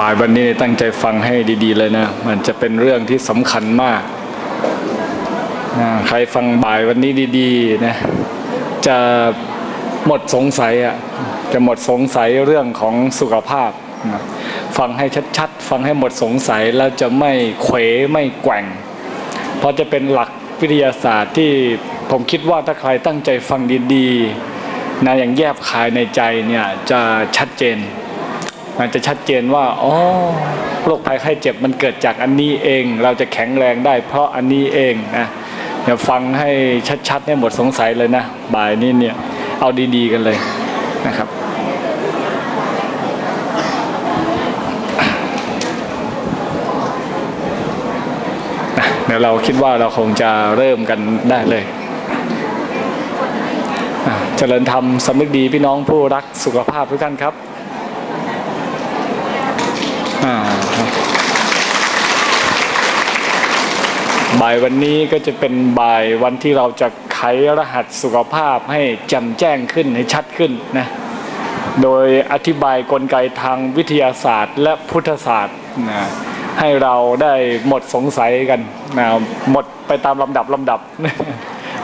บ่ายวันนี้ตั้งใจฟังให้ดี ๆ เลยนะ มันจะเป็นเรื่องที่สำคัญมากนะใครฟังบ่ายวันนี้ดีๆนะจะหมดสงสัยอะจะหมดสงสัยเรื่องของสุขภาพนะฟังให้ชัดๆ ฟังให้หมดสงสัยแล้วจะไม่เขวไม่แกว่ง เพราะจะเป็นหลักวิทยาศาสตร์ที่ผมคิดว่าถ้าใครตั้งใจฟังดีๆนะอย่างแยบคายในใจเนี่ยจะชัดเจน มันจะชัดเจนว่าอ๋อโรคภัยไข้เจ็บมันเกิดจากอันนี้เอง เราจะแข็งแรงได้ เพราะอันนี้เองนะเดี๋ยวฟังให้ชัดๆให้หมดสงสัยเลยนะบ่ายนี้เนี่ยเอาดีๆกันเลยนะครับเดี๋ยวเราคิดว่าเราคงจะเริ่มกันได้เลยเจริญธรรมสำนึกดีพี่น้องผู้รักสุขภาพทุกท่านครับ บ่ายวันนี้ก็จะเป็นบ่ายวันที่เราจะไขรหัสสุขภาพให้แจ่มแจ้งขึ้นให้ชัดขึ้นนะโดยอธิบายกลไกทางวิทยาศาสตร์ และพุทธศาสตร์นะให้เราได้หมดสงสัยกันนะหมดไปตามลำดับลำดับ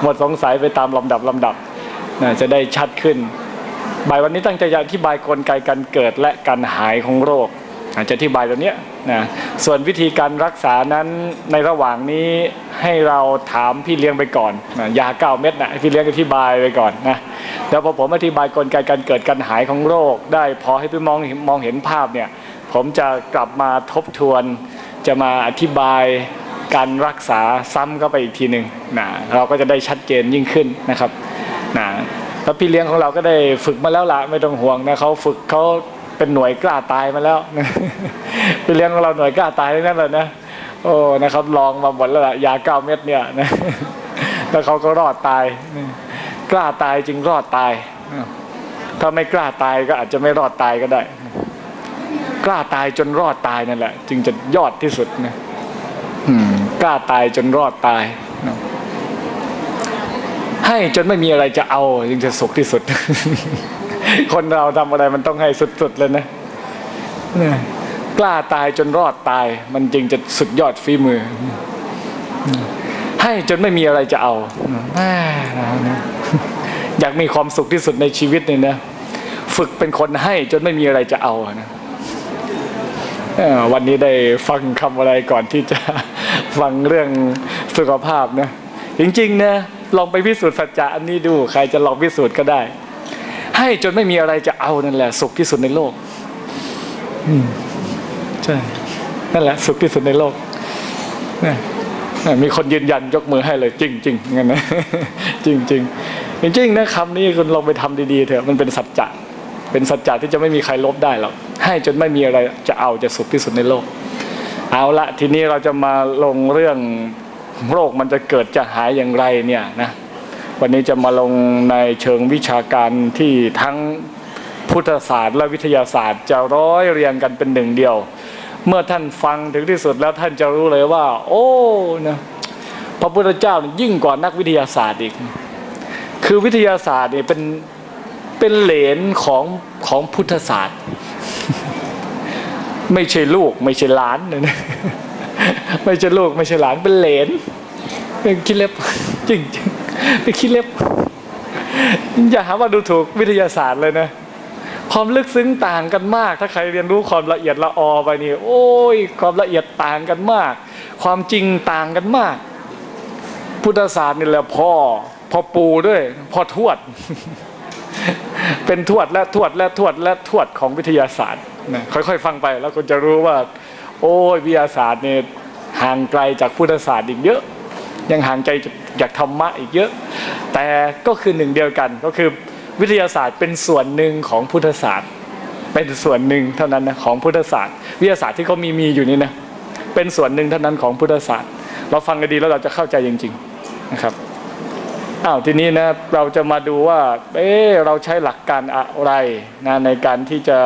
หมดสงสัยไปตามลำดับลำดับนะจะได้ชัดขึ้นบ่ายวันนี้ตั้งใจจะอธิบายกลไกการเกิดและการหายของโรค อาจจะอธิบายตัวเนี้นะส่วนวิธีการรักษานั้นในระหว่างนี้ให้เราถามพี่เลี้ยงไปก่อนนะยาเก้าเม็ดนะพี่เลี้ยงอธิบายไปก่อนนะแล้วพอผมอธิบายกลไกการเกิดการหายของโรค ได้พอให้พี่มองมองเห็นภาพเนี่ยผมจะกลับมาทบทวน จะมาอธิบายการรักษาซ้ำเข้าไปอีกทีหนึ่งนะเราก็จะได้ชัดเจนยิ่งขึ้นนะครับนะแล้วพี่เลี้ยงของเราก็ได้ฝึกมาแล้วละไม่ต้องห่วงนะเขาฝึกเขา เป็นหน่วยกล้าตายมาแล้วพี่เลี้ยงของเราหน่วยกล้าตายนั่นเลยนะโอ้นะครับลองมาหมดแล้วละยาเก้าเม็ดเนี่ยนะแล้วเขาก็รอดตายกล้าตายจึงรอดตายถ้าไม่กล้าตายก็อาจจะไม่รอดตายก็ได้ กล้าตายจนรอดตายนั่นแหละ จึงจะยอดที่สุดนะกล้าตายจนรอดตายให้จนไม่มีอะไรจะเอาจึงจะสุขที่สุด คนเราทำอะไรมันต้องให้สุดๆเลยนะเนี่ยกล้าตายจนรอดตาย มันจึงจะสุดยอดฝีมือ ให้จนไม่มีอะไรจะเอาแม่นะอยากมีความสุขที่สุดในชีวิตเนี่ยนะฝึกเป็นคนให้จนไม่มีอะไรจะเอานะเอ่อวันนี้ได้ฟังคำอะไรก่อนที่จะฟังเรื่องสุขภาพนะจริงๆนะลองไปพิสูจน์สัจจะอันนี้ดู ใครจะลองพิสูจน์ก็ได้ ให้จนไม่มีอะไรจะเอานั่นแหละ สุขที่สุดในโลก อืมใช่นั่นแหละ สุขที่สุดในโลกนะนะมีคนยืนยันยกมือให้เลย จริงจริงงั้นนะจริงจริงจริงนะคำนี้คุณลองไปทำดีๆเถอะมันเป็นสัจจะเป็นสัจจะที่จะไม่มีใครลบได้หรอกให้จนไม่มีอะไรจะเอาจะสุขที่สุดในโลก เอาละทีนี้เราจะมาลงเรื่องโรคมันจะเกิดจะหายอย่างไรเนี่ยนะ วันนี้จะมาลงในเชิงวิชาการที่ทั้งพุทธศาสตร์และวิทยาศาสตร์จะร้อยเรียงกันเป็นหนึ่งเดียว เมื่อท่านฟังถึงที่สุดแล้วท่านจะรู้เลยว่า โอ้นะพระพุทธเจ้ายิ่งกว่านักวิทยาศาสตร์อีก คือวิทยาศาสตร์เนี่ยเป็นเป็นเหลนของของพุทธศาสตร์ ไม่ใช่ลูก ไม่ใช่หลานนะไม่ใช่ลูกไม่ใช่หลานเป็นเหลนเป็นขี้เล็บจริงจริง ๆเป็นขี้เล็บ อย่าหาว่าดูถูกวิทยาศาสตร์เลยนะ ความลึกซึ้งต่างกันมาก ถ้าใครเรียนรู้ความละเอียดละออไปนี่โอ้ย ความละเอียดต่างกันมาก ความจริงต่างกันมาก พุทธศาสตร์นี่แหละพ่อพ่อปูด้วยพ่อทวด เป็นทวดและทวดและทวดและทวดของวิทยาศาสตร์นะค่อยๆ ฟังไปแล้วคุณจะรู้ว่า โอ้ยวิทยาศาสตร์เนี่ยห่างไกลจากพุทธศาสตร์อีกเยอะ ยังห่างใจจาก อยากธรรมะอีกเยอะ แต่ก็คือหนึ่งเดียวกันก็คือวิทยาศาสตร์เป็นส่วนหนึ่งของพุทธศาสตร์ เป็นส่วนหนึ่งเท่านั้นนะของพุทธศาสตร์ วิทยาศาสตร์ที่เขามีมีอยู่นี่นะเป็นส่วนหนึ่งเท่านั้นของพุทธศาสตร์ เราฟังกันดีแล้วเราจะเข้าใจจริงๆนะครับอ้าวทีนี้นะเราจะมาดูว่า เอ๊เราใช้หลักการอะไรนะในการที่จะ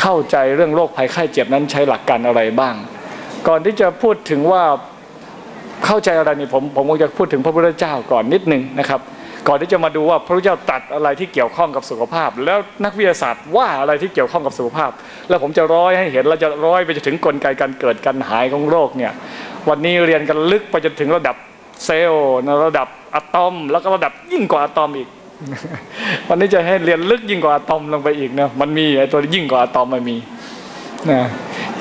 เข้าใจเรื่องโรคภัยไข้เจ็บนั้นใช้หลักการอะไรบ้าง ก่อนที่จะพูดถึงว่า เข้าใจอะไรนี่ผมผมคงจะพูดถึงพระพุทธเจ้าก่อนนิดนึงนะครับ ก่อนที่จะมาดูว่าพระพุทธเจ้าตัดอะไรที่เกี่ยวข้องกับสุขภาพ แล้วนักวิทยาศาสตร์ว่าอะไรที่เกี่ยวข้องกับสุขภาพ แล้วผมจะร้อยให้เห็นแล้วจะร้อยไปจนถึงกลไกการเกิดการหายของโรคเนี่ยวันนี้เรียนกันลึกไปจนถึงระดับเซลล์นระดับอะตอม แล้วก็ระดับยิ่งกว่าอะตอมอีกวันนี้จะให้เรียนลึกยิ่งกว่าอะตอมลงไปอีกนะมันมีไอ้ตัวยิ่งกว่าอะตอมมันมีนะ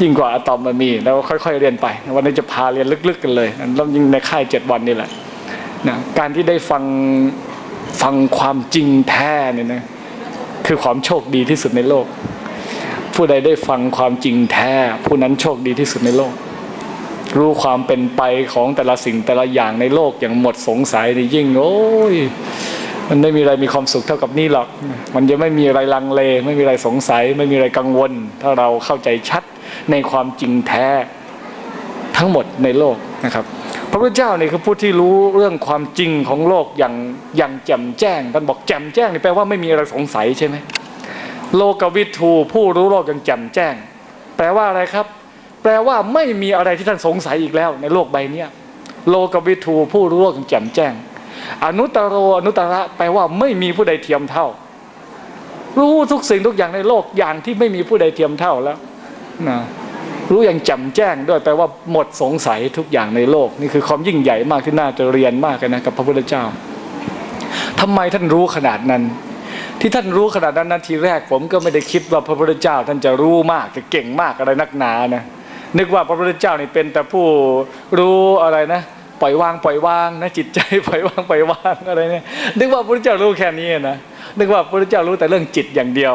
ยิ่งกว่าอะตอมมันมีแล้วค่อย ๆ เรียนไป วันนี้จะพาเรียนลึกๆกันเลยแล้วยิ่งในค่ายเจ็ดวันนี่แหละนะการที่ได้ฟังฟังความจริงแท้เนี่ยนะคือความโชคดีที่สุดในโลก ผู้ใดได้ฟังความจริงแท้ ผู้นั้นโชคดีที่สุดในโลก รู้ความเป็นไปของแต่ละสิ่งแต่ละอย่างในโลกอย่างหมดสงสัยนี่ยิ่งโอ้ยมันไม่มีอะไรมีความสุขเท่ากับนี่หรอก มันจะไม่มีอะไรลังเล ไม่มีอะไรสงสัย ไม่มีอะไรกังวล ถ้าเราเข้าใจชัด ในความจริงแท้ทั้งหมดในโลกนะครับ พระพุทธเจ้านี่คือผู้ที่รู้เรื่องความจริงของโลกอย่างอย่างแจ่มแจ้งท่านบอกแจ่มแจ้งนี่แปลว่าไม่มีอะไรสงสัยใช่ไหมโลกวิทูผู้รู้โลกอย่างแจ่มแจ้ง แปลว่าอะไรครับ แปลว่าไม่มีอะไรที่ท่านสงสัยอีกแล้ว ในโลกใบเนี้ยโลกวิทูผู้รู้โลกอย่างแจ่มแจ้ง อนุตตรโรอนุตตระแปลว่าไม่มีผู้ใดเทียมเท่า รู้ทุกสิ่งทุกอย่างในโลกอย่างที่ไม่มีผู้ใดเทียมเท่าแล้ว นะรู้อย่างแจ่มแจ้งด้วยแปลว่าหมดสงสัยทุกอย่างในโลก นี่คือความยิ่งใหญ่มากที่น่าจะเรียนมากนะกับพระพุทธเจ้าทำไมท่านรู้ขนาดนั้น ที่ท่านรู้ขนาดนั้นนาทีแรกผมก็ไม่ได้คิดว่าพระพุทธเจ้า ท่านจะรู้มากจะเก่งมากอะไรนักหนานะนึกว่าพระพุทธเจ้านี่เป็นแต่ผู้รู้อะไรนะ ปล่อยวางปล่อยวางนะจิตใจปล่อยวางปล่อยวางอะไรเนี่ยนึกว่าพระพุทธเจ้ารู้แค่นี้นะนึกว่าพระพุทธเจ้ารู้แต่เรื่องจิตอย่างเดียว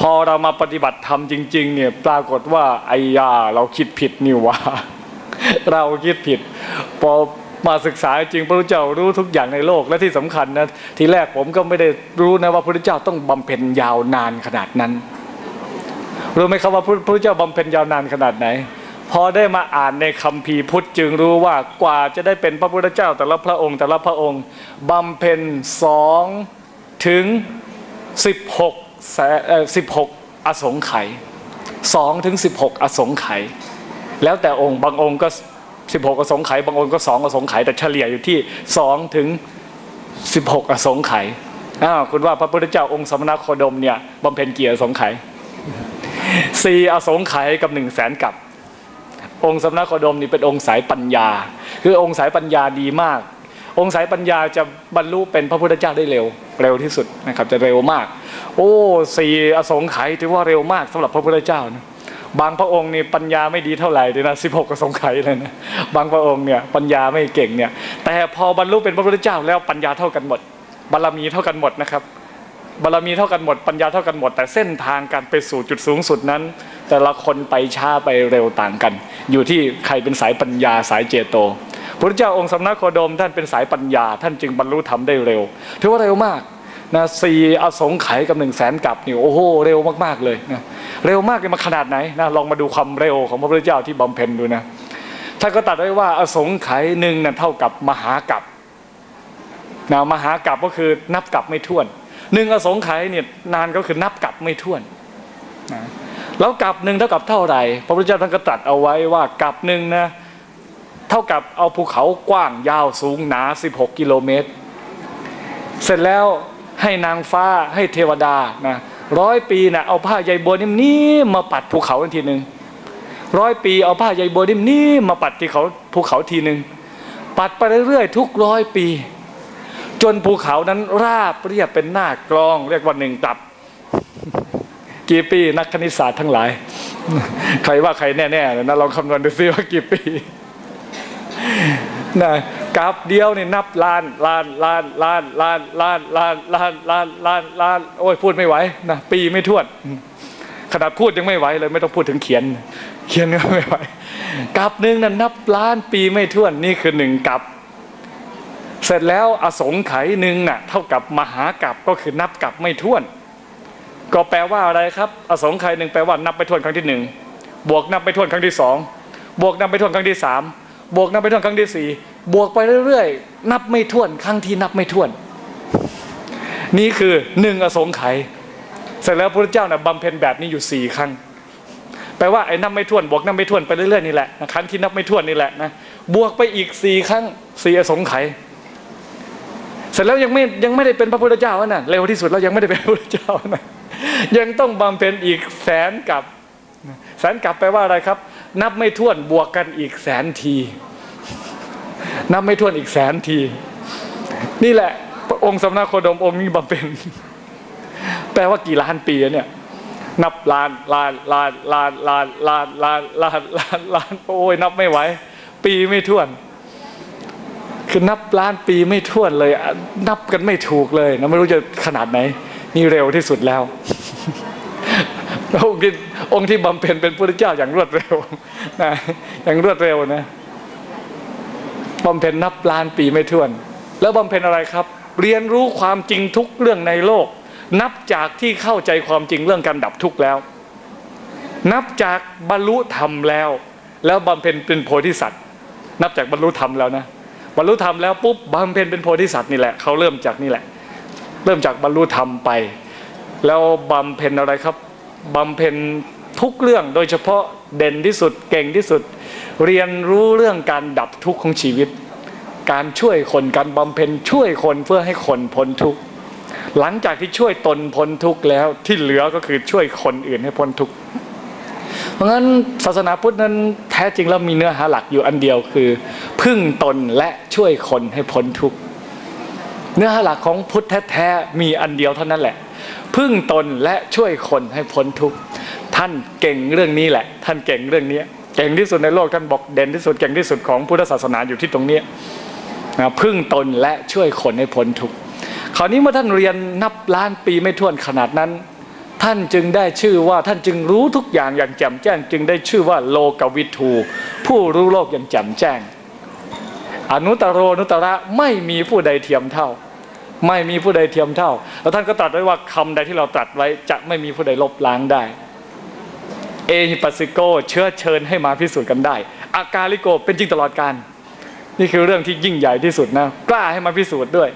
พอเรามาปฏิบัติธรรมจริง ๆ เนี่ยปรากฏว่าไอ้ยาเราคิดผิดนี่ว่าเราคิดผิด พอมาศึกษาจริงพระพุทธเจ้ารู้ทุกอย่างในโลกและที่สำคัญนะทีแรกผมก็ไม่ได้รู้นะว่าพระพุทธเจ้าต้องบำเพ็ญยาวนานขนาดนั้นรู้ไหมครับว่าพระพุทธเจ้าบำเพ็ญยาวนานขนาดไหน พอได้มาอ่านในคัมภีร์พุทธจึงรู้ว่ากว่าจะได้เป็นพระพุทธเจ้า แต่ละพระองค์แต่ละพระองค์บำเพ็ญสองถึงสิบหก สิบหกอสงไขยสองถึงสิบหกอสงไขยแล้วแต่องค์บางองค์ก็สิบหกอสงไขยบางองค์ก็สองอสงไขยแต่เฉลี่ยอยู่ที่สองถึงสิบหกอสงไขยอ้าวคุณว่าพระพุทธเจ้าองค์สมณโคดมเนี่ยบำเพ็ญเกี่อสงไขยสี่อสงไขยกับหนึ่งแสนกับ องค์สมณโคดมนี่เป็นองค์สายปัญญา คือองค์สายปัญญาดีมาก องค์สายปัญญาจะบรรลุเป็นพระพุทธเจ้าได้เร็ว เร็วที่สุดนะครับจะเร็วมาก โอ้สี่อสงไขยถือว่าเร็วมากสำหรับพระพุทธเจ้านะบางพระองค์นี่ปัญญาไม่ดีเท่าไหร่เลยนะสิบหกอสงไขยเลยนะบางพระองค์เนี่ยปัญญาไม่เก่งเนี่ยแต่พอบรรลุเป็นพระพุทธเจ้าแล้วปัญญาเท่ากันหมด บารมีเท่ากันหมดนะครับบารมีเท่ากันหมดปัญญาเท่ากันหมด แต่เส้นทางการไปสู่จุดสูงสุดนั้น แต่ละคนไปช้าไปเร็วต่างกัน อยู่ที่ใครเป็นสายปัญญาสายเจโต พระเจ้าองค์สำนักโคดมท่านเป็นสายปัญญา ท่านจึงบรรลุธรรมได้เร็วถือว่าเร็วมากนะสี่อสงไขยกับหนึ่งแสนกับนี่โอ้โหเร็วมากๆเลยนะเร็วมากเลยมาขนาดไหนนะลองมาดูความเร็วของพระพุทธเจ้าที่บำเพ็ญดูนะท่านก็ตัดไว้ว่าอสงไขยหนึ่งนั้นเท่ากับมหากับนะมหากับก็คือนับกับไม่ถ้วนหนึ่งอสงไขยเนี่ยนานก็คือนับกับไม่ถ้วนนะแล้วกับหนึ่งเท่ากับเท่าไหร่พระพุทธเจ้าท่านก็ตรัสเอาไว้ว่ากับหนึ่งนะ เท่ากับเอาภูเขากว้างยาวสูงหนา 16 กิโลเมตร เสร็จแล้วให้นางฟ้าให้เทวดานะร้อยปีนะเอาผ้าใยบัวนิ่มๆมาปัดภูเขาทีหนึ่งร้อยปีเอาผ้าใยบัวนิ่มๆมาปัดที่เขาภูเขาทีหนึ่งปัดไปเรื่อยๆทุกร้อยปี จนภูเขานั้นราบเรียบเป็นหน้ากลอง เรียกว่าหนึ่งตับ กี่ปีนักคณิตศาสตร์ทั้งหลาย ใครว่าใครแน่ๆนะลองคำนวณดูซิว่ากี่ปี นะกับเดียวนี่นับล้านล้านล้านล้านล้านล้านล้านล้านล้านล้านล้านโอ้ยพูดไม่ไหวนะปีไม่ท้วน ขนาดพูดยังไม่ไหวเลยไม่ต้องพูดถึงเขียน เขียนก็ไม่ไหวกับหนึ่งนั้นนับล้านปีไม่ท้วนนี่คือหนึ่งกับเสร็จแล้วอสงไขยหนึ่งน่ะเท่ากับมหากับก็คือนับกับไม่ท้วน ก็แปลว่าอะไรครับ อสงไขยหนึ่งแปลว่านับไปท้วนครั้งที่หนึ่งบวกนับไปท้วนครั้งที่สองบวกนับไปท้วนครั้งที่สาม บวกนับไปท้วนครั้งที่สี่บวกไปเรื่อยๆ นับไม่ถ้วนครั้งที่นับไม่ถ้วน นี่คือหนึ่งอสงไขยเสร็จแล้วพระเจ้านะบำเพ็ญแบบนี้อยู่สี่ครั้งแปลว่าไอ้นับไม่ถ้วนบวกนับไม่ถ้วนไปเรื่อยๆนี่แหละนะครั้งที่นับไม่ถ้วนนี่แหละนะบวกไปอีกสี่ครั้งสี่อสงไขยเสร็จแล้วยังไม่ยังไม่ได้เป็นพระพุทธเจ้าน่ะเร็วที่สุดแล้วยังไม่ได้เป็นพระพุทธเจ้านะยังต้องบำเพ็ญอีกแสนกับแสนกับแปลว่าอะไรครับ นับไม่ถ้วนบวกกันอีกแสนที นับไม่ถ้วนอีกแสนที นี่แหละ องค์สมณโคดมองค์นี้บำเพ็ญแปลว่ากี่ล้านปีอะเนี่ยนับล้านล้านล้านล้านล้านล้านล้านล้านล้านล้านโอ้ยนับไม่ไหวปีไม่ถ้วน คือนับล้านปีไม่ถ้วนเลย นับกันไม่ถูกเลยนะไม่รู้จะขนาดไหน นี่เร็วที่สุดแล้ว องค์ที่องค์ที่บำเพ็ญเป็นพระเจ้าอย่างรวดเร็วนะอย่างรวดเร็วนะบำเพ็ญนับล้านปีไม่ถ้วน แล้วบำเพ็ญอะไรครับ เรียนรู้ความจริงทุกเรื่องในโลก นับจากที่เข้าใจความจริงเรื่องการดับทุกข์แล้ว นับจากบรรลุธรรมแล้ว แล้วบำเพ็ญเป็นโพธิสัตว์ นับจากบรรลุธรรมแล้วนะบรรลุธรรมแล้วปุ๊บบำเพ็ญเป็นโพธิสัตว์นี่แหละเขาเริ่มจากนี่แหละ เริ่มจากบรรลุธรรมไป แล้วบำเพ็ญอะไรครับ บำเพ็ญทุกเรื่องโดยเฉพาะเด่นที่สุดเก่งที่สุด เรียนรู้เรื่องการดับทุกข์ของชีวิต การช่วยคนการบำเพ็ญช่วยคนเพื่อให้คนพ้นทุกข์หลังจากที่ช่วยตนพ้นทุกข์แล้วที่เหลือก็คือช่วยคนอื่นให้พ้นทุกข์เพราะงั้นศาสนาพุทธนั้นแท้จริงแล้วมีเนื้อหาหลักอยู่อันเดียวคือ พึ่งตนและช่วยคนให้พ้นทุกข์เนื้อหาหลักของพุทธแท้ๆมีอันเดียวเท่านั้นแหละ พึ่งตนและช่วยคนให้พ้นทุกข์ท่านเก่งเรื่องนี้แหละ ท่านเก่งเรื่องนี้เก่งที่สุดในโลกท่านบอกเด่นที่สุดเก่งที่สุดของพุทธศาสนาอยู่ที่ตรงนี้นะพึ่งตนและช่วยคนให้พ้นทุกข์คราวนี้เมื่อท่านเรียนนับล้านปีไม่ถ้วนขนาดนั้น ท่านจึงได้ชื่อว่าท่านจึงรู้ทุกอย่างอย่างแจ่มแจ้ง จึงได้ชื่อว่าโลกวิทูผู้รู้โลกอย่างแจ่มแจ้ง อนุตตรโรนุตระไม่มีผู้ใดเทียมเท่า ไม่มีผู้ใดเทียมเท่า แล้วท่านก็ตรัสไว้ว่าคำใดที่เราตรัสไว้จะไม่มีผู้ใดลบล้างได้ เอฮิปัสสิโกเชื้อเชิญให้มาพิสูจน์กันได้ อากาลิโกเป็นจริงตลอดการ นี่คือเรื่องที่ยิ่งใหญ่ที่สุดนะ กล้าให้มาพิสูจน์ด้วย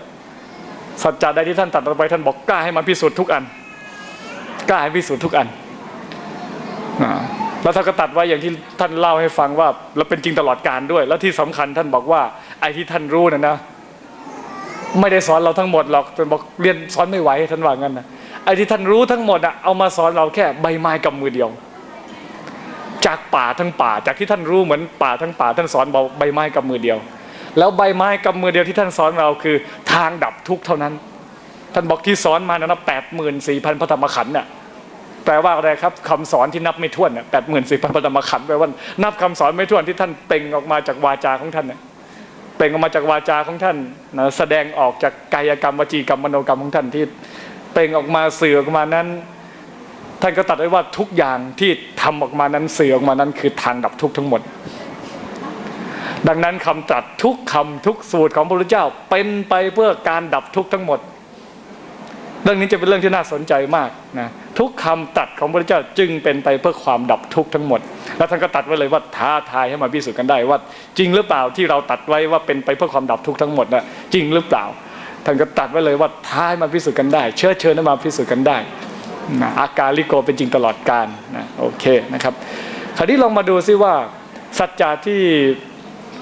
สัจจะใดที่ท่านตรัสไปท่านบอกกล้าให้มาพิสูจน์ทุกอัน กล้าให้พิสูจน์ทุกอัน แล้วท่านก็ตัดไว้อย่างที่ท่านเล่าให้ฟังว่าเราเป็นจริงตลอดการด้วย แล้วที่สำคัญท่านบอกว่าไอ้ที่ท่านรู้นะนะ ไม่ได้สอนเราทั้งหมดหรอกท่านบอกเรียนสอนไม่ไหวท่านว่างั้นนะไอ้ที่ท่านรู้ทั้งหมดอะเอามาสอนเราแค่ใบไม้กับมือเดียว จากป่าทั้งป่า จากที่ท่านรู้เหมือนป่าทั้งป่า ท่านสอนเราใบไม้กับมือเดียว แล้วใบไม้กับมือเดียวที่ท่านสอนเราคือทางดับทุกข์เท่านั้น ท่านบอกที่สอนมานะนแปดหมื่นสี่พันพระธรรมขันธ์น่ะแปลว่าอะไรครับคำสอนที่นับไม่ถ้วนน่ะแปดหมื่นสี่พันพระธรรมขันธ์แปลว่านับคำสอนไม่ถ้วนที่ท่านเป่งออกมาจากวาจาของท่านน่ะ เปล่งออกมาจากวาจาของท่านนะแสดงออกจากกายกรรมวจีกรรมมโนกรรมของท่านที่เปล่งออกมาสื่อออกมานั้น ท่านก็ตัดไว้ว่าทุกอย่างที่ทำออกมานั้นสื่อออกมานั้นคือทางดับทุกข์ทั้งหมด ดังนั้นคำตรัสทุกคำทุกสูตรของพระพุทธเจ้าเป็นไปเพื่อการดับทุกข์ทั้งหมด เรื่องนี้จะเป็นเรื่องที่น่าสนใจมากนะ ทุกคำตัดของพระเจ้าจึงเป็นไปเพื่อความดับทุกข์ทั้งหมด แล้วท่านก็ตัดไว้เลยว่าท้าทายให้มาพิสูจน์กันได้ว่า จริงหรือเปล่าที่เราตัดไว้ว่าเป็นไปเพื่อความดับทุกข์ทั้งหมดนะจริงหรือเปล่า ท่านก็ตัดไว้เลยว่าท้าให้มาพิสูจน์กันได้ เชื้อเชิญให้มาพิสูจน์กันได้นะอาการลิโกเป็นจริงตลอดกาลนะโอเคนะครับ คราวนี้ลองมาดูซิว่าสัจจะที่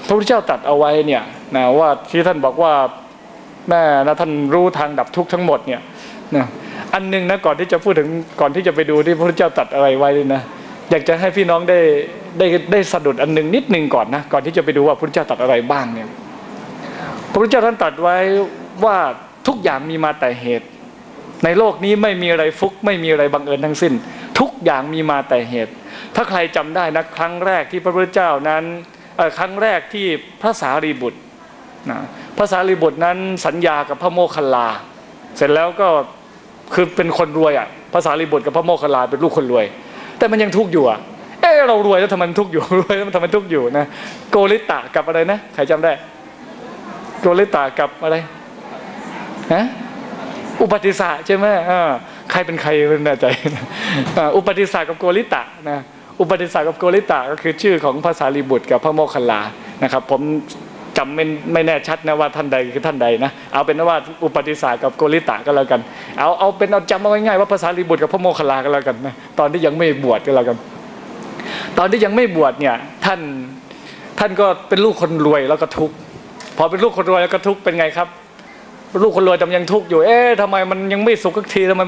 พระพุทธเจ้าตัดเอาไว้เนี่ยนะว่าที่ท่านบอกว่าแม่นะท่านรู้ทางดับทุกข์ทั้งหมดเนี่ยนะ อันหนึงนะก่อนที่จะพูดถึงก่อนที่จะไปดูที่พระพุทธเจ้าตัดอะไรไว้เลยนะอยากจะให้พี่น้องได้ได้ได้สะดุดอันหนึงนิดหนึ่งก่อนนะก่อนที่จะไปดูว่าพระพุทธเจ้าตัดอะไรบ้างเนี่ยพระพุทธเจ้าท่านตรัสไว้ว่าทุกอย่างมีมาแต่เหตุ ในโลกนี้ไม่มีอะไรฟุก ไม่มีอะไรบังเอิญทั้งสิ้น ทุกอย่างมีมาแต่เหตุ ถ้าใครจำได้นะครั้งแรกที่พระพุทธเจ้านั้นครั้งแรกที่พระสารีบุตรนะพระสารีบุตรนั้นสัญญากับพระโมคคัลลา เสร็จแล้วก็ คือเป็นคนรวยอะพระสารีบุตรกับพระโมคคัลลาเป็นลูกคนรวย แต่มันยังทุกข์อยู่อะเออเรารวยแล้วทำไมมันทุกข์อยู่รวยแล้วทำไมทุกข์อยู่นะโกริตะกับอะไรนะใครจำได้ โกริตะกับอะไรฮะอุปติสสะใช่ไหมอ่าใครเป็นใครไม่แน่ใจอ่าอุปติสสะกับโกริตะนะอุปติสสะกับโกริตะก็คือชื่อของพระสารีบุตรกับพระโมคคัลลานะครับผม จำไม่ไม่แน่ชัดนะว่าท่านใดคือท่านใดนะเอาเป็นว่าอุปติสสะกับโกริตะก็แล้วกันเอาเอาเป็นเอาจำเอาง่ายๆว่าพระสารีบุตรกับพระโมคคัลลาก็แล้วกันนะตอนที่ยังไม่บวชก็แล้วกัน ตอนที่ยังไม่บวชเนี่ยท่านท่านก็เป็นลูกคนรวยแล้วก็ทุกข์พอเป็นลูกคนรวยแล้วก็ทุกข์เป็นไงครับ ลูกคนรวยแต่ยังทุกข์อยู่เอ๊ะทำไมมันยังไม่สุขสักทีทำไมมัน